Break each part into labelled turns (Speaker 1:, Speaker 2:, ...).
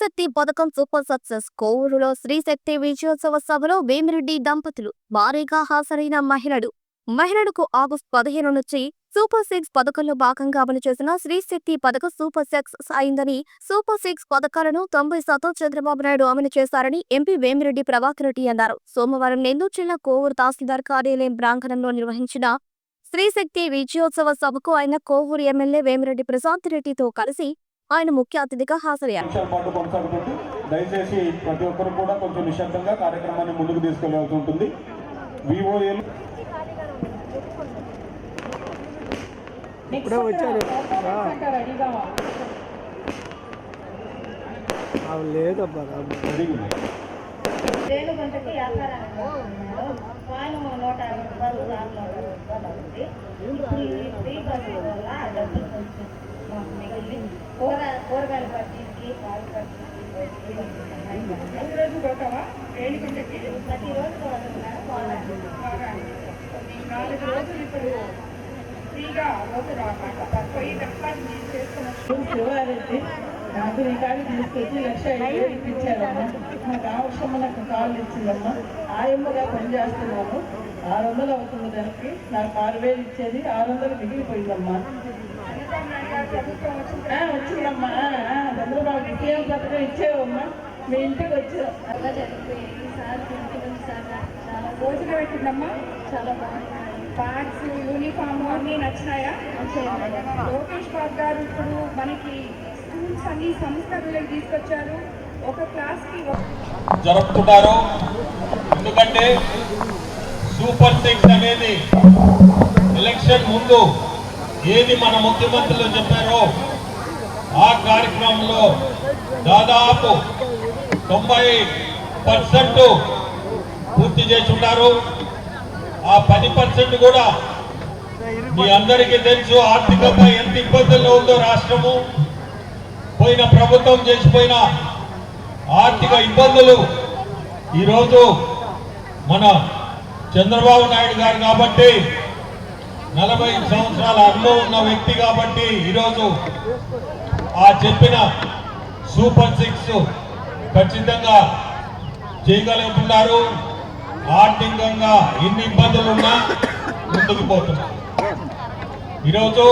Speaker 1: శక్తి పథకం super success కోవూరులో Sri Shakti విజయోత్సవ సభలో వేమిరెడ్డి దంపతులు భారీగా హాజరైన మహిళలు. మహిళలకు ఆగస్టు పదిహేను నుంచి సూపర్ సిక్స్ పథకంలో భాగంగా అమలు చేసిన శ్రీశక్తి పథకం సూపర్ సక్సెస్ అయిందని సూపర్ సిక్స్ పథకాలను తొంభై శాతం చంద్రబాబు నాయుడు అమలు చేశారని ఎంపీ వేమిరెడ్డి ప్రభాకర్ రెడ్డి అన్నారు. సోమవారం నెల్లూరు జిల్లా కోవూరు తహసీల్దార్ కార్యాలయం ప్రాంగణంలో నిర్వహించిన శ్రీశక్తి విజయోత్సవ సభకు ఆయన కోవూరు ఎమ్మెల్యే వేమిరెడ్డి ప్రశాంత్ రెడ్డితో కలిసి ఆయన ముఖ్య అతిథిగా హాజరయ్యారు.
Speaker 2: దయచేసి ప్రతి ఒక్కరు కూడా కొంచెం నిశ్శబ్దంగా కార్యక్రమాన్ని ముందుకు తీసుకెళ్ళాల్సి ఉంటుంది.
Speaker 3: ఇప్పుడే వచ్చారు. లేదబ్బా.
Speaker 4: రేణు గంటకి వ్యాపారానికి ఫైన్ నూట యాభై రూపాయలు రూపాయలు అవుతుంది ఇప్పుడు ఈ ఫ్రీ బస్సు వల్ల ఆ డబ్బులు కొంచెం మాకు మిగిలి కూర కూరగాయల పట్టీకి పాలు పట్టీకి ప్రతిరోజు పోతావా రేణుగుంటకి ప్రతిరోజు పోతున్నారు పోవాలి నాలుగు రోజులు ఇప్పుడు ఫ్రీగా రోజు రామాట పోయి దర్శనం చేసుకుని
Speaker 5: శివారెడ్డి నాకు నీ కాడికి తీసుకొచ్చి లక్ష ఐదు ఇప్పించారమ్మా. నాకు అవసరం నాకు కాళ్ళు ఇచ్చిందమ్మా ఆయమ్మగా పనిచేస్తున్నాము ఆరు వందలు అవుతుంది దానికి. నాకు ఆరు వేలు ఇచ్చేది. ఆరు వందలు మిగిలిపోయిందమ్మా. వచ్చిందమ్మా. చంద్రబాబు విజయం పత్రం ఇచ్చేవమ్మా. మీ ఇంటికి వచ్చా. రోజులు పెట్టిందమ్మా.
Speaker 4: చాలా బాగున్నాయి.
Speaker 5: ప్యాడ్స్ యూనిఫామ్ అన్నీ నచ్చినాయా? లోకేష్ బాబు గారు ఇప్పుడు మనకి స్కూల్స్ అన్ని సంస్కరణలకు తీసుకొచ్చారు. ఒక క్లాస్కి
Speaker 2: జరుపుతున్నారు ఎందుకంటే సూపర్ సిక్స్ అనేది ఎలక్షన్ ముందు ఏది మన ముఖ్యమంత్రులు చెప్పారో ఆ కార్యక్రమంలో దాదాపు తొంభై పర్సెంట్ పూర్తి చేసి ఉన్నారు ఆ పది పర్సెంట్ కూడా మీ అందరికీ తెలుసు ఆర్థికంగా ఎంత ఇబ్బందుల్లో ఉందో రాష్ట్రము. పోయిన ప్రభుత్వం చేసిపోయిన ఆర్థిక ఇబ్బందులు ఈరోజు మన చంద్రబాబు నాయుడు గారు కాబట్టి నలభై సంవత్సరాల అనుభవం ఉన్న వ్యక్తి కాబట్టి ఈరోజు ఆ చెప్పిన సూపర్ సిక్స్ ఖచ్చితంగా చేయగలుగుతున్నారు. ఆర్థికంగా ఎన్ని ఇబ్బందులు ఉన్నా ముందుకు పోతున్నారు. ఈరోజు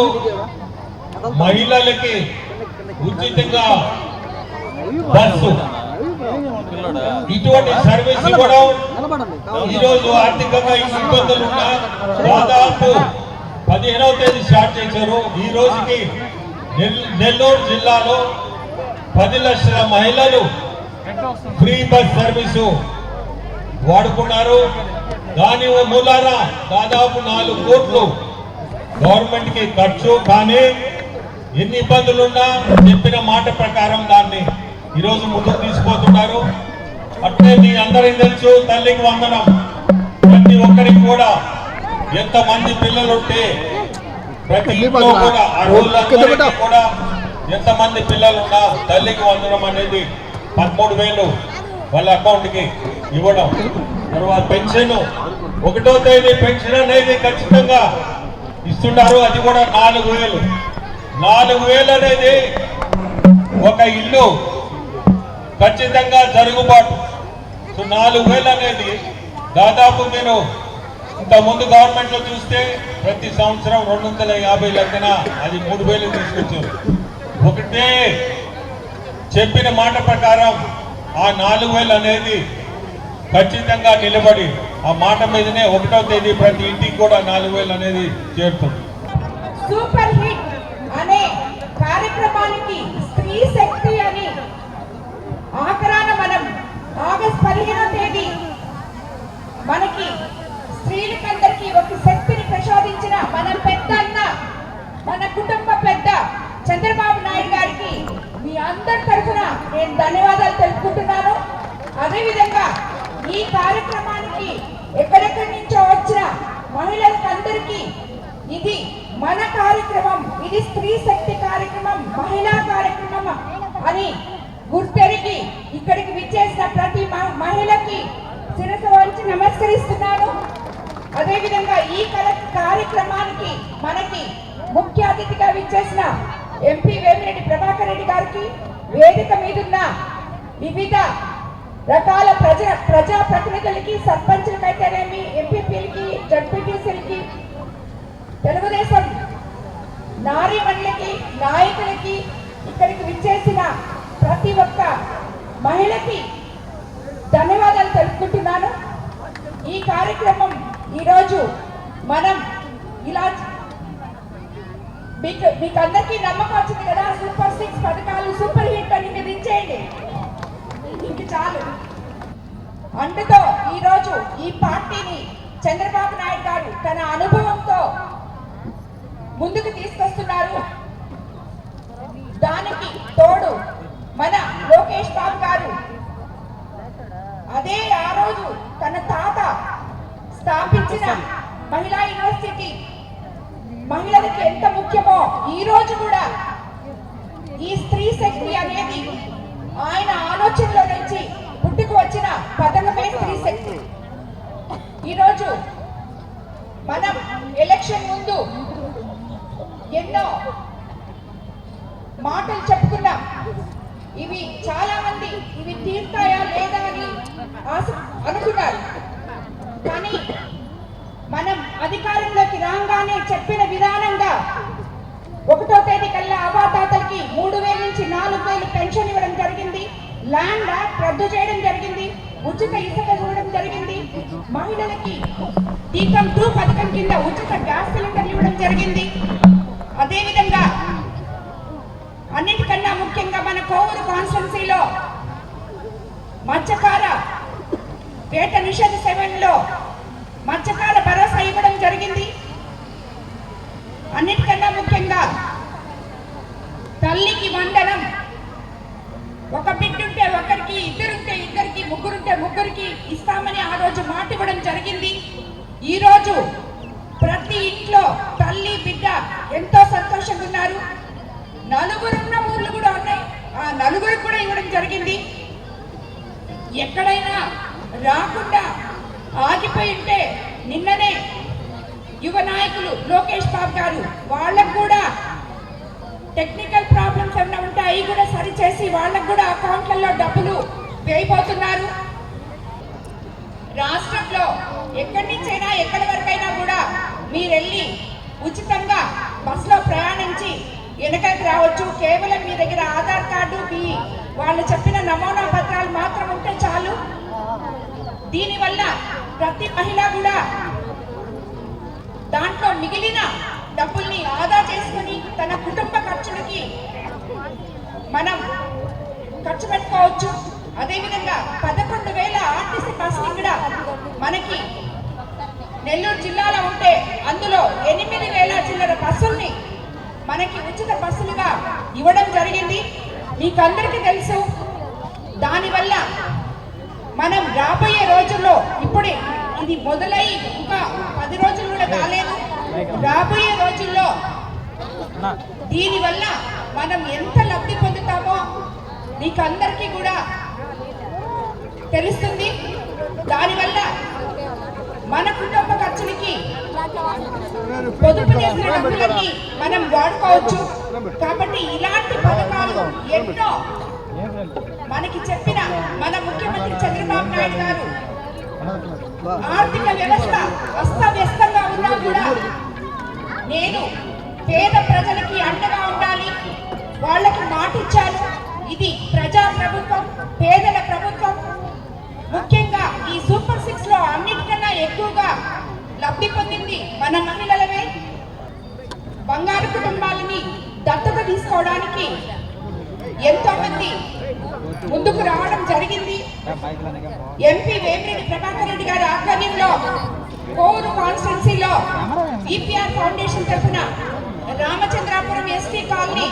Speaker 2: మహిళలకి ఉచితంగా బస్సు. ఇటువంటి సర్వీస్ ఇవ్వడం ఈ రోజు ఆర్థికంగా ఈ ఇబ్బందులు ఉన్నా దాదాపు పదిహేనవ తేదీ స్టార్ట్ చేశారు. ఈ రోజుకి నెల్- నెల్లూరు జిల్లాలో పది లక్షల మహిళలు ఫ్రీ బస్ సర్వీసు వాడుకున్నారు. దాని మూలాన దాదాపు నాలుగు కోట్లు గవర్నమెంట్కి ఖర్చు. కానీ ఎన్ని ఇబ్బందులున్నా చెప్పిన మాట ప్రకారం దాన్ని ఈరోజు ముందుకు తీసుకుపోతున్నారు. అట్లే మీ అందరికీ తెలుసు తల్లికి వందనం. ప్రతి ఒక్కరికి కూడా ఎంతమంది పిల్లలు ఉంటే ప్రతి ఇంట్లో కూడా ఆ రోజులందరికీ కూడా ఎంతమంది పిల్లలు ఉన్నా తల్లికి వందనం అనేది పదమూడు వేలు వాళ్ళ అకౌంట్కి ఇవ్వడం. తర్వాత పెన్షన్ ఒకటో తేదీ పెన్షన్ అనేది ఖచ్చితంగా ఇస్తున్నారు. అది కూడా నాలుగు వేలు. నాలుగు వేలు అనేది ఒక ఇల్లు ఖచ్చితంగా జరుగుబాటు. సో నాలుగు వేలు అనేది దాదాపు నేను ఇంత ముందు గవర్నమెంట్లో చూస్తే ప్రతి సంవత్సరం రెండు వందల యాభై లెక్కన అది మూడు వేలు తీసుకొచ్చారు. ఒకటే చెప్పిన మాట ప్రకారం ఆ నాలుగు వేలు అనేది ఖచ్చితంగా నిలబడి ఆ మాట మీదనే ఒకటో తేదీ ప్రతి ఇంటికి కూడా నాలుగు వేలు అనేది చేరుతుంది.
Speaker 6: కార్యక్రమానికి స్త్రీ శక్తి అని ఆకరాన మనం ఆగస్ట్ పదిహేనో తేదీ మనకి స్త్రీలకందరికీ ఒక శక్తిని ప్రసాదించిన మన పెద్ద అన్న మన కుటుంబ పెద్ద చంద్రబాబు నాయుడు గారికి మీ అందరి తరఫున నేను ధన్యవాదాలు తెలుపుకుంటున్నాను. అదేవిధంగా ఈ కార్యక్రమానికి ఎక్కడెక్కడి నుంచో వచ్చిన మహిళలకందరికీ ఇది మన కార్యక్రమం ఇది స్త్రీ శక్తి కార్యక్రమం మహిళా కార్యక్రమం అని గుర్తెరిగి ఇక్కడికి విచ్చేసిన ప్రతి మహిళకి శిరసు వంచి నమస్కరిస్తున్నాను. అదేవిధంగా ఈ కల- కార్యక్రమానికి మనకి ముఖ్య అతిథిగా విచ్చేసిన ఎంపీ వేమిరెడ్డి ప్రభాకర్ రెడ్డి గారికి వేదిక మీదున్న వివిధ రకాల ప్రజ ప్రజా ప్రతినిధులకి సర్పంచులకైతేనేమి ఎంపీపీలకి తెలుగుదేశం నారీమణులకి నాయకులకి ఇక్కడికి విచ్చేసిన ప్రతి ఒక్క మహిళకి ధన్యవాదాలు తెలుపుకుంటున్నాను. ఈ కార్యక్రమం ఈరోజు మనం ఇలా మీకు మీకు అందరికీ నమ్మకం వచ్చింది కదా సూపర్ సిక్స్ పథకాలు సూపర్ హిట్ అని మీరు ఇచ్చేయండి. ఇంక చాలు. అందుతో ఈరోజు ఈ పార్టీని చంద్రబాబు నాయుడు గారు తన అనుభవంతో ముందుకు తీసుకొస్తున్నారు. దానికి తోడు మన లోకేష్ బాబు గారు. అదే ఆ రోజు తన తాత స్థాపించిన మహిళా యూనివర్సిటీ. మహిళలకి ఎంత ముఖ్యమో ఈ రోజు కూడా ఈ స్త్రీ శక్తి అనేది ఆయన ఆలోచనలో నుంచి పుట్టుకు వచ్చిన పథకమే స్త్రీ శక్తి. ఈరోజు మనం ఎలక్షన్ ముందు ఎన్నో మాటలు చెప్పుకున్నాం. ఇవి చాలా మంది ఇవి తీర్తాయా లేదా అని అనుకున్నారు. కానీ మనం అధికారంలోకి రాగానే చెప్పిన విధానంగా ఒకటో తేదీ కల్లా అవాతాతలకి మూడు వేల నుంచి నాలుగు వేలు పెన్షన్ ఇవ్వడం జరిగింది. ల్యాండ్ యాక్ట్ రద్దు చేయడం జరిగింది. ఉచిత ఇసుక ఇవ్వడం జరిగింది. మహిళలకి టీకం టూ పథకం కింద ఉచిత గ్యాస్ సిలిండర్లు ఇవ్వడం జరిగింది. అదేవిధంగా అన్నిటికన్నా ముఖ్యంగా మన కోవూరు కాన్స్టిట్యున్సీలో మత్స్యకార వేట నిషేధ సెవెన్లో మత్స్యకార భరోసా ఇవ్వడం జరిగింది అన్నిటికన్నా ముఖ్యంగా తల్లికి వందనం ఒక బిడ్డుంటే ఒకరికి ఇద్దరుంటే ఇద్దరికి ముగ్గురుంటే ముగ్గురికి ఇస్తామని ఆ రోజు మాట ఇవ్వడం జరిగింది ఈ రోజు ప్రతి ఇంట్లో తల్లి బిడ్డ ఎంతో సంతోషంగా ఉన్నారు నలుగురున్న ఊర్లు కూడా ఉన్నాయి ఆ నలుగురికి కూడా ఇవ్వడం జరిగింది ఎక్కడైనా రాకుండా ఆగిపోయి ఉంటే నిన్ననే యువ నాయకులు లోకేష్ బాబు గారు వాళ్ళకు కూడా టెక్నికల్ ప్రాబ్లమ్స్ ఏమైనా ఉంటే అవి కూడా సరిచేసి వాళ్ళకు కూడా అకౌంట్లలో డబ్బులు వేయబోతున్నారు. రాష్ట్రంలో ఎక్కడి నుంచైనా ఎక్కడి వరకైనా కూడా మీరు వెళ్ళి ఉచితంగా బస్సులో ప్రయాణించి వెనకకి రావచ్చు. కేవలం మీ దగ్గర ఆధార్ కార్డు మీ వాళ్ళు చెప్పిన నమూనా పత్రాలు మాత్రం ఉంటే చాలు. దీనివల్ల ప్రతి మహిళ కూడా దాంట్లో మిగిలిన డబ్బుల్ని ఆదా చేసుకుని తన కుటుంబ ఖర్చులకి మనం ఖర్చు పెట్టుకోవచ్చు. అదేవిధంగా పదకొండు వేల ఆర్టీసీ బస్సులు కూడా మనకి నెల్లూరు జిల్లాలో ఉంటే అందులో ఎనిమిది వేల చిల్లర బస్సుల్ని మనకి ఉచిత బస్సులుగా ఇవ్వడం జరిగింది. మీకు అందరికీ తెలుసు దానివల్ల మనం రాబోయే రోజుల్లో ఇప్పుడే ఇది మొదలై ఇంకా పది రోజులు కూడా కాలేదు. రాబోయే రోజుల్లో దీనివల్ల మనం ఎంత లబ్ధి పొందుతామో మీకు అందరికీ కూడా తెలుస్తుంది. దానివల్ల మన కుటుంబ ఖర్చులకి పొదుపు చేసిన డబ్బులన్నీ మనం వాడుకోవచ్చు. కాబట్టి ఇలాంటి పథకాలు ఎన్నో మనకి చెప్పిన మన ముఖ్యమంత్రి చంద్రబాబు నాయుడు గారు. ఆర్థిక వ్యవస్థ అస్తవ్యస్తంగా ఉన్నా కూడా నేను పేద ప్రజలకి అండగా ఉండాలి. వాళ్ళకి మాటిచ్చాను. ఇది ప్రజా ప్రభుత్వం పేదల ప్రభుత్వం. ముఖ్యంగా ఈ సూపర్ సిక్స్లో అన్నిటికన్నా ఎక్కువగా లబ్ధి పొందింది మన మహిళలమే. బంగారు కుటుంబాలని దత్తత తీసుకోవడానికి ఎంతో మంది ముందుకు రావడం జరిగింది. ఎంపీ వేమిరెడ్డి ప్రభాకర్ రెడ్డి గారి ఆధ్వర్యంలో కోరు కాన్స్టిట్యున్సీలో ఈపీఆర్ ఫౌండేషన్ తరఫున రామచంద్రాపురం ఎస్టీ కాలనీ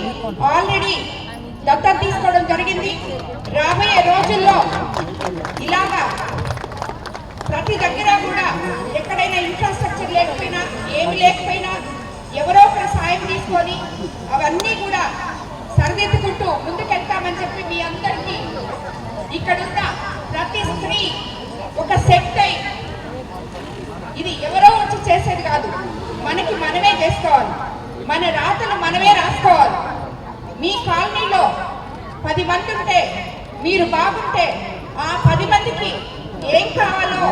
Speaker 6: ఆల్రెడీ దత్తత తీసుకోవడం జరిగింది. రాబోయే రోజుల్లో ఇలాగా ప్రతి దగ్గర కూడా ఎక్కడైనా ఇన్ఫ్రాస్ట్రక్చర్ లేకపోయినా ఏమి లేకపోయినా ఎవరో ఒకరు సాయం తీసుకొని అవన్నీ కూడా సరిదిద్దుకుంటూ ముందుకెళ్తామని చెప్పి మీ అందరికీ ఇక్కడున్న ప్రతి స్త్రీ ఒక శక్తి అయి ఇది ఎవరో వచ్చి చేసేది కాదు. మనకి మనమే చేసుకోవాలి. మన రాతను మనమే రాసుకోవాలి. మీ కాలనీలో పది మంది ఉంటే మీరు బాగుంటే ఆ పది మందికి ఏం కావాలో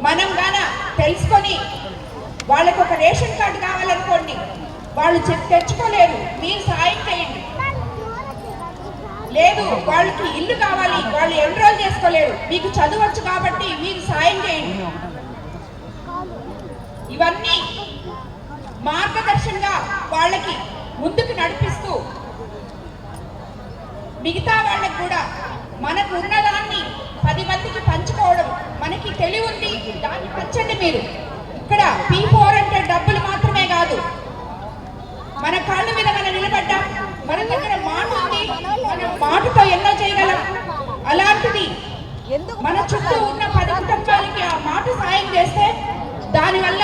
Speaker 6: మనం గాన తెలుసుకొని వాళ్ళకి ఒక రేషన్ కార్డు కావాలనుకోండి వాళ్ళు తెచ్చుకోలేరు. మీరు సాయం చేయండి. లేదు వాళ్ళకి ఇల్లు కావాలి వాళ్ళు ఎన్రోల్ చేసుకోలేరు. మీకు చదవచ్చు కాబట్టి మీరు సాయం చేయండి. ఇవన్నీ మార్గదర్శనంగా వాళ్ళకి ముందుకు నడిపిస్తూ మిగతా వాళ్ళకి కూడా మనకు ఉన్నదాన్ని పది మందికి పంచుకోవడం మనకి తెలివి ఉంది దాన్ని పంచండి మీరు. ఇక్కడ పీ ఫోర్ అంటే డబ్బులు మాత్రమే కాదు. మన కాళ్ళ మీద మనం నిలబడ్డాం. మన దగ్గర మాట ఉంది మన మాటతో ఎన్నో చేయగలం? అలాంటిది మన చుట్టూ ఉన్న పది కుటుంబాలకి ఆ మాట సాయం చేస్తే దానివల్ల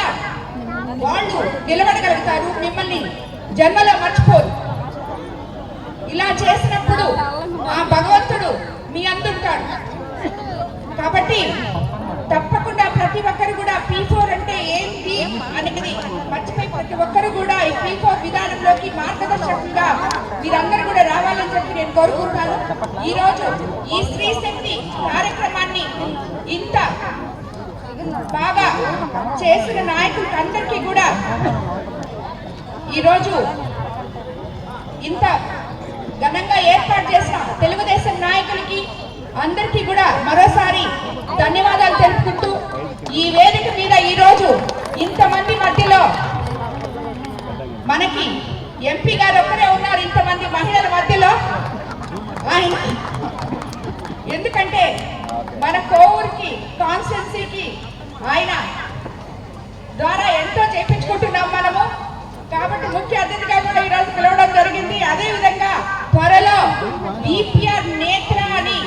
Speaker 6: వాళ్ళు నిలబడగలుగుతారు. మిమ్మల్ని జన్మలో మర్చిపోరు. ఇలా చేసినప్పుడు ఆ భగవంతుడు మీ అందుంటాడు కాబట్టి ప్రతి ఒక్కరు కూడా పీ ఫోర్ అంటే ఏంటి అనేది మర్చిపోయి ప్రతి ఒక్కరు కూడా ఈ పీ ఫోర్ విధానంలోకి మార్గదర్శకంగా మీరందరూ కూడా రావాలని చెప్పి నేను కోరుకుంటున్నాను ఈ రోజు ఈ స్త్రీ శక్తి కార్యక్రమాన్ని ఇంత బాగా చేసిన నాయకులకి అందరికీ కూడా ఈరోజు ఇంత ఘనంగా ఏర్పాటు చేసిన తెలుగుదేశం నాయకులకి అందరికీ కూడా మరోసారి ధన్యవాదాలు తెలుపుకుంటూ ఈ వేదిక మీద ఈరోజు ఇంతమంది మధ్యలో మనకి ఎంపీ గారు ఒక్కరే ఉన్నారు ఇంతమంది మహిళల మధ్యలో. ఆయన ఎందుకంటే మన కోవూరికి కాన్స్టిట్యున్సీకి ఆయన ద్వారా ఎంతో చేపించుకుంటున్నాం మనము. కాబట్టి ముఖ్య అతిథిగా కూడా ఈరోజు పిలవడం జరిగింది. అదేవిధంగా త్వరలో డిపిఆర్ నేత్ర అని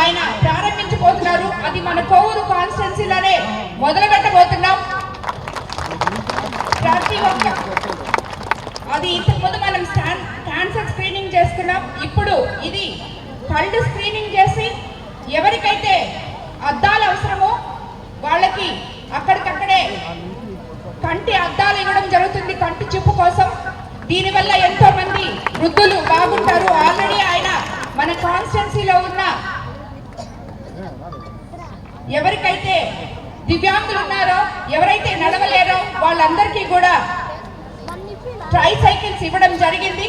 Speaker 6: ఆయన ప్రారంభించబోతున్నారు అది మన కోవూరు కాన్స్టిట్యున్సీలోనే మొదలు పెట్టబోతున్నాం ప్రతి ఒక్క అది ఇంతకు ముందు మనం క్యాన్సర్ స్క్రీనింగ్ చేస్తున్నాం. ఇప్పుడు ఇది కళ్ళు స్క్రీనింగ్ చేసి ఎవరికైతే అద్దాలు అవసరమో వాళ్ళకి అక్కడికక్కడే కంటి అద్దాలు ఇవ్వడం జరుగుతుంది కంటి చూపు కోసం. దీనివల్ల ఎంతో మంది వృద్ధులు బాగుంటారు. ఆల్రెడీ ఆయన మన కాన్స్టిట్యున్సీలో ఉన్న ఎవరికైతే దివ్యాంగులు ఉన్నారో ఎవరైతే నడవలేరో వాళ్ళందరికీ కూడా ట్రై సైకిల్స్ ఇవ్వడం జరిగింది.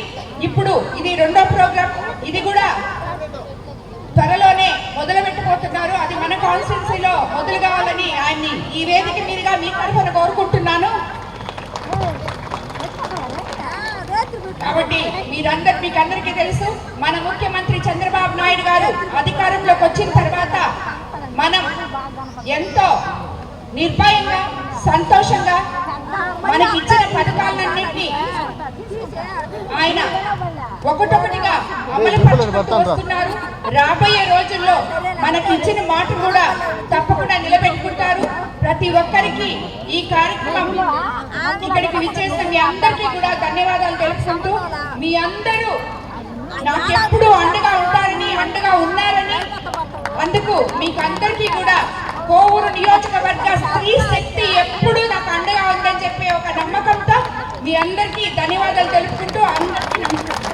Speaker 6: ఇప్పుడు ఇది రెండో ప్రోగ్రామ్ ఇది కూడా త్వరలోనే మొదలు పెట్టబోతున్నారు అది మన కాన్స్టిట్యున్సీలో మొదలు కావాలని ఆయన్ని ఈ వేదిక మీదుగా మీ తరఫున కోరుకుంటున్నాను. కాబట్టి మీరందరు మీకు అందరికీ తెలుసు మన ముఖ్యమంత్రి చంద్రబాబు నాయుడు గారు అధికారంలోకి వచ్చిన తర్వాత మనం ఎంతో నిర్భయంగా సంతోషంగా మనకి ఇచ్చిన పథకాలన్నింటినీ ఆయన ఒకటొకటిగా అమలు పరుచుకుంటూ రాబోయే రోజుల్లో మనకి ఇచ్చిన మాట కూడా తప్పకుండా నిలబెట్టుకుంటారు. ప్రతి ఒక్కరికి ఈ కార్యక్రమం ఇక్కడికి విచ్చేసిన మీ అందరికీ కూడా ధన్యవాదాలు తెలుపుకుంటూ మీ అందరూ నాకు ఎప్పుడు అండగా ఉంటారని అండగా ఉన్నారని అందుకు మీకు అందరికీ కూడా కోవూరు నియోజకవర్గ స్త్రీ శక్తి ఎప్పుడూ నాకు అండగా ఉందని చెప్పే ఒక నమ్మకంతో మీ అందరికీ ధన్యవాదాలు తెలుపుకుంటూ అందరికీ నమస్కారం.